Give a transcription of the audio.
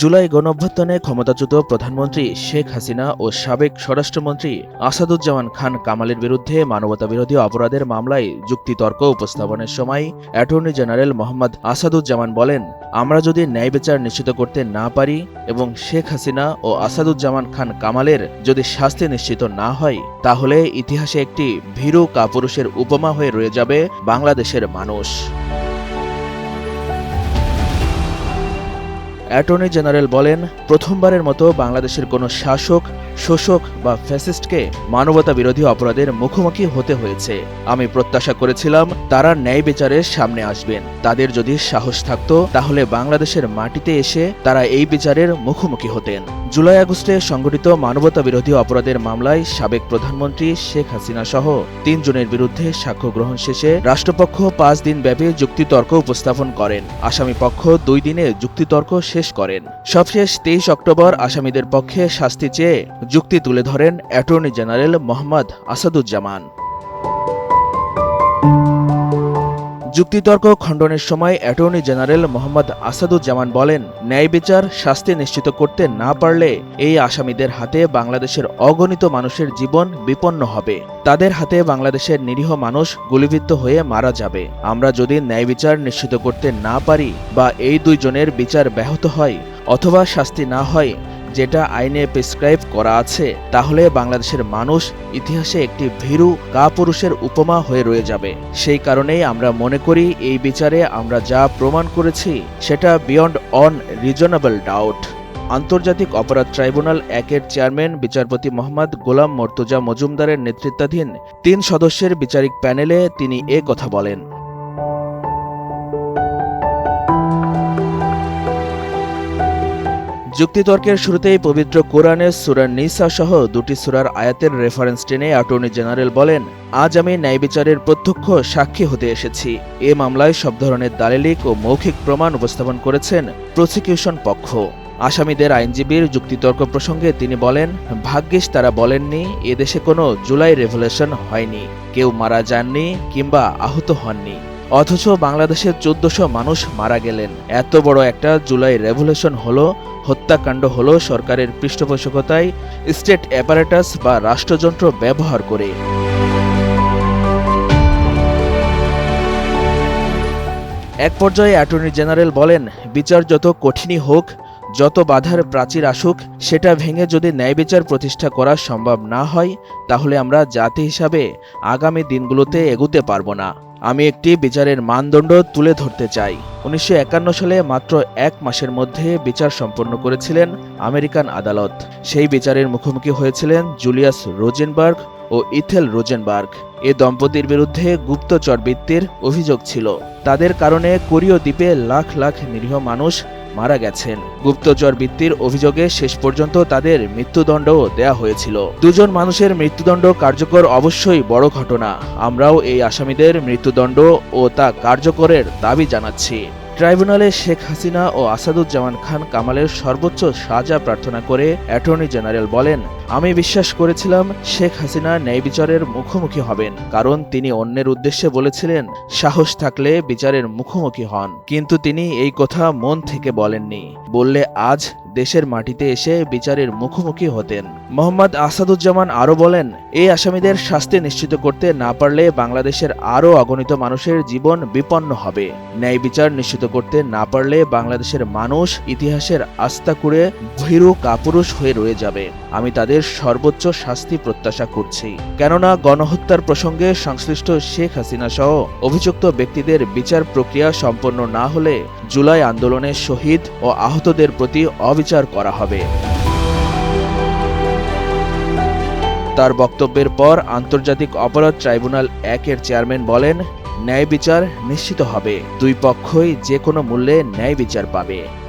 জুলাই গণঅভ্যুত্থানে ক্ষমতাচ্যুত প্রধানমন্ত্রী শেখ হাসিনা ও সাবেক স্বরাষ্ট্রমন্ত্রী আসাদুজ্জামান খান কামালের বিরুদ্ধে মানবতাবিরোধী অপরাধের মামলায় যুক্তিতর্ক উপস্থাপনের সময় অ্যাটর্নি জেনারেল মোহাম্মদ আসাদুজ্জামান বলেন, আমরা যদি ন্যায় বিচার নিশ্চিত করতে না পারি এবং শেখ হাসিনা ও আসাদুজ্জামান খান কামালের যদি শাস্তি নিশ্চিত না হয়, তাহলে ইতিহাসে একটি ভীরু কাপুরুষের উপমা হয়ে রয়ে যাবে বাংলাদেশের মানুষ। অ্যাটর্নি জেনারেল বলেন, প্রথমবারের মতো বাংলাদেশের কোনো শাসক, শোষক বা ফ্যাসিস্টকে মানবতা বিরোধী অপরাধের মুখোমুখি হতে হয়েছে। আমি প্রত্যাশা করেছিলাম, তারা ন্যায় বিচারের সামনে আসবেন। তাদের যদি সাহস থাকত, তাহলে বাংলাদেশের মাটিতে এসে তারা এই বিচারের মুখোমুখি হতেন। জুলাই আগস্টে সংঘটিত মানবতা বিরোধী অপরাধের মামলায় সাবেক প্রধানমন্ত্রী শেখ হাসিনা সহ তিনজনের বিরুদ্ধে সাক্ষ্য গ্রহণ শেষে রাষ্ট্রপক্ষ পাঁচ দিন ব্যাপী যুক্তিতর্ক উপস্থাপন করেন। আসামি পক্ষ দুই দিনে যুক্তিতর্ক শেষ করেন। সবশেষ তেইশ অক্টোবর আসামিদের পক্ষে শাস্তি চেয়ে যুক্তি তুলে ধরেন অ্যাটর্নি জেনারেল মোহাম্মদ আসাদুজ্জামান। যুক্তিতর্ক খণ্ডনের সময় অ্যাটর্নি জেনারেল মোহাম্মদ আসাদুজ্জামান বলেন, ন্যায় বিচার, শাস্তি নিশ্চিত করতে না পারলে এই আসামিদের হাতে বাংলাদেশের অগণিত মানুষের জীবন বিপন্ন হবে। তাদের হাতে বাংলাদেশের নিরীহ মানুষ গুলিবিদ্ধ হয়ে মারা যাবে। আমরা যদি ন্যায় বিচার নিশ্চিত করতে না পারি বা এই দুইজনের বিচার ব্যাহত হয় অথবা শাস্তি না হয় যেটা আইনে প্রেসক্রাইব করা আছে, তাহলে বাংলাদেশের মানুষ ইতিহাসে একটি ভীরু কাপুরুষের উপমা হয়ে রয়ে যাবে। সেই কারণেই আমরা মনে করি এই বিচারে আমরা যা প্রমাণ করেছি, সেটা বিয়ন্ড অন রিজনেবল ডাউট আন্তর্জাতিক অপরাধ ট্রাইব্যুনাল একের চেয়ারম্যান, বিচারপতি মোহাম্মদ গোলাম মর্তুজা মজুমদারের নেতৃত্বাধীন তিন সদস্যের বিচারিক প্যানেলে তিনি এ কথা বলেন। যুক্তিতর্কের শুরুতেই পবিত্র কোরআনের সুরার নিসা সহ দুটি সুরার আয়াতের রেফারেন্স টেনে অ্যাটর্নি জেনারেল বলেন, আজ আমি ন্যায় বিচারের প্রত্যক্ষ সাক্ষী হতে এসেছি। এ মামলায় সব ধরনের দালিলিক ও মৌখিক প্রমাণ উপস্থাপন করেছেন প্রসিকিউশন পক্ষ। আসামিদের আইনজীবীর যুক্তিতর্ক প্রসঙ্গে তিনি বলেন, ভাগ্যিস তারা বলেননি এদেশে কোনো জুলাই রেভলিউশন হয়নি। কেউ মারা যাননি কিংবা আহত হননি। অথচ বাংলাদেশের চোদ্দশো মানুষ মারা গেলেন। এত বড় একটা জুলাই রেভলিউশন হলো, হত্যাকাণ্ড হলো সরকারের পৃষ্ঠপোষকতায় স্টেট অ্যাপারেটাস বা রাষ্ট্রযন্ত্র ব্যবহার করে। এক পর্যায়ে অ্যাটর্নি জেনারেল বলেন, বিচার যত কঠিনই হোক যত বাধার প্রাচীর আসুক, সেটা ভেঙে যদি ন্যায় বিচার প্রতিষ্ঠা করা সম্ভব না হয়, তাহলে আমরা জাতি হিসাবে আগামী দিনগুলোতে এগুতে পারব না। আমি একটি বিচারের মানদণ্ড তুলে ধরতে চাই। উনিশশো একান্ন সালে মাত্র এক মাসের মধ্যে বিচার সম্পন্ন করেছিলেন আমেরিকান আদালত। সেই বিচারের মুখোমুখি হয়েছিলেন জুলিয়াস রোজেনবার্গ ও ইথেল রোজেনবার্গ। এ দম্পতির বিরুদ্ধে গুপ্তচর বৃত্তির অভিযোগ ছিল। তাদের কারণে কোরীয় দ্বীপে লাখ লাখ নিরীহ মানুষ মারা গেছেন। গুপ্তচর বৃত্তির অভিযোগে শেষ পর্যন্ত তাদের মৃত্যুদণ্ডও দেয়া হয়েছিল। দুজন মানুষের মৃত্যুদণ্ড কার্যকর অবশ্যই বড় ঘটনা। আমরাও এই আসামিদের মৃত্যুদণ্ড ও তা কার্যকরের দাবি জানাচ্ছি। ট্রাইব্যুনালে শেখ হাসিনা ও আসাদুজ্জামান খান কামালের সর্বোচ্চ সাজা প্রার্থনা করে অ্যাটর্নি জেনারেল বলেন, আমি বিশ্বাস করেছিলাম শেখ হাসিনা ন্যায় বিচারের মুখোমুখি হবেন, কারণ তিনি অন্যের উদ্দেশ্যে বলেছিলেন, সাহস থাকলে বিচারের মুখোমুখি হন। কিন্তু তিনি এই কথা মন থেকে বলেননি। বললে, আজ দেশের মাটিতে এসে বিচারের মুখোমুখি হতেন। মোহাম্মদ আসাদুজ্জামান আরও বলেন, এই আসামিদের শাস্তি নিশ্চিত করতে না পারলে বাংলাদেশের আরও অগণিত মানুষের জীবন বিপন্ন হবে। ন্যায় বিচার নিশ্চিত করতে না পারলে বাংলাদেশের মানুষ ইতিহাসের আস্থা করে ভীরু কাপুরুষ হয়ে রয়ে যাবে। আমি তাদের সর্বোচ্চ শাস্তি প্রত্যাশা করছি। কেননা গণহত্যার প্রসঙ্গে সংশ্লিষ্ট শেখ হাসিনা সহ অভিযুক্ত ব্যক্তিদের বিচার প্রক্রিয়া সম্পন্ন না হলে জুলাই আন্দোলনে শহীদ ও আহতদের প্রতি অবিচার করা হবে। তার বক্তব্যের পর আন্তর্জাতিক অপরাধ ট্রাইব্যুনাল একের চেয়ারম্যান বলেন, ন্যায় বিচার নিশ্চিত হবে। দুই পক্ষই যে কোনো মূল্যে ন্যায় বিচার পাবে।